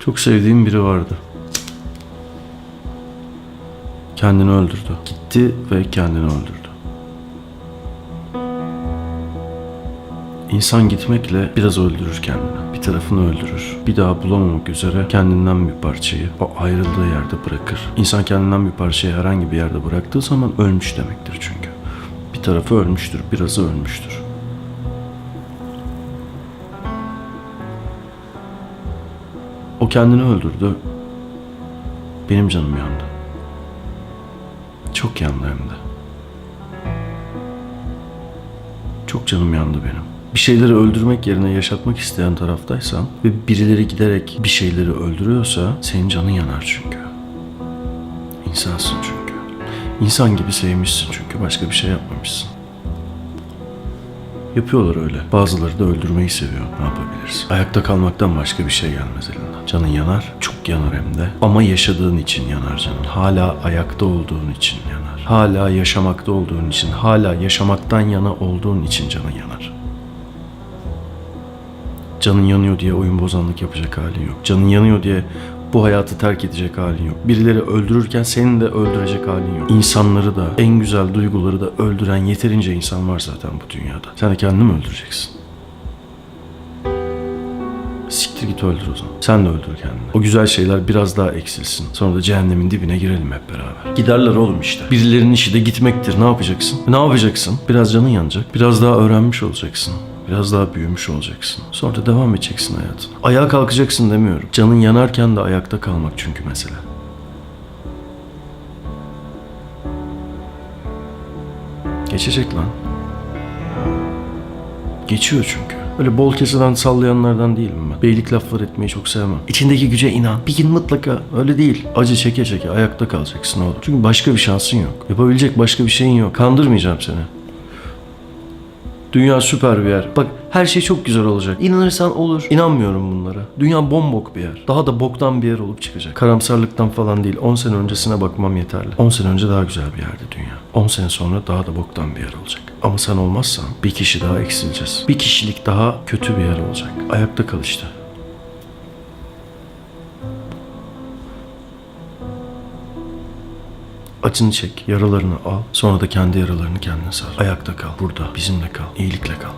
Çok sevdiğim biri vardı. Kendini öldürdü. Gitti ve kendini öldürdü. İnsan gitmekle biraz öldürür kendini. Bir tarafını öldürür. Bir daha bulamamak üzere kendinden bir parçayı o ayrıldığı yerde bırakır. İnsan kendinden bir parçayı herhangi bir yerde bıraktığı zaman ölmüş demektir çünkü. Bir tarafı ölmüştür, birazı ölmüştür. Kendini öldürdü. Benim canım yandı. Çok yandı hem de. Çok canım yandı benim. Bir şeyleri öldürmek yerine yaşatmak isteyen taraftaysan ve birileri giderek bir şeyleri öldürüyorsa senin canın yanar çünkü. İnsansın çünkü. İnsan gibi sevmişsin çünkü başka bir şey yapmamışsın. Yapıyorlar öyle. Bazıları da öldürmeyi seviyor. Ne yapabiliriz? Ayakta kalmaktan başka bir şey gelmez elinden. Canın yanar, çok yanar hem de. Ama yaşadığın için yanar canın. Hala ayakta olduğun için yanar. Hala yaşamakta olduğun için, hala yaşamaktan yana olduğun için canın yanar. Canın yanıyor diye oyun bozanlık yapacak halin yok. Canın yanıyor diye bu hayatı terk edecek halin yok. Birileri öldürürken senin de öldürecek halin yok. İnsanları da, en güzel duyguları da öldüren yeterince insan var zaten bu dünyada. Sen de kendini mi öldüreceksin? Siktir git öldür o zaman. Sen de öldür kendini. O güzel şeyler biraz daha eksilsin. Sonra da cehennemin dibine girelim hep beraber. Giderler oğlum işte. Birilerinin işi de gitmektir. Ne yapacaksın? Ne yapacaksın? Biraz canın yanacak. Biraz daha öğrenmiş olacaksın. Biraz daha büyümüş olacaksın. Sonra da devam edeceksin hayatına. Ayağa kalkacaksın demiyorum. Canın yanarken de ayakta kalmak çünkü mesele. Geçecek lan. Geçiyor çünkü. Öyle bol keseden sallayanlardan değilim ben. Beylik laflar etmeyi çok sevmem. İçindeki güce inan. Bir gün mutlaka öyle değil. Acı çeke çeke ayakta kalacaksın oğlum. Çünkü başka bir şansın yok. Yapabilecek başka bir şeyin yok. Kandırmayacağım seni. Dünya süper bir yer. Bak her şey çok güzel olacak. İnanırsan olur. İnanmıyorum bunlara. Dünya bombok bir yer. Daha da boktan bir yer olup çıkacak. Karamsarlıktan falan değil. 10 sene öncesine bakmam yeterli. 10 sene önce daha güzel bir yerdi dünya. 10 sene sonra daha da boktan bir yer olacak. Ama sen olmazsan bir kişi daha eksileceğiz. Bir kişilik daha kötü bir yer olacak. Ayakta kal işte. Acını çek, yaralarını al, sonra da kendi yaralarını kendine sar. Ayakta kal, burada, bizimle kal, iyilikle kal.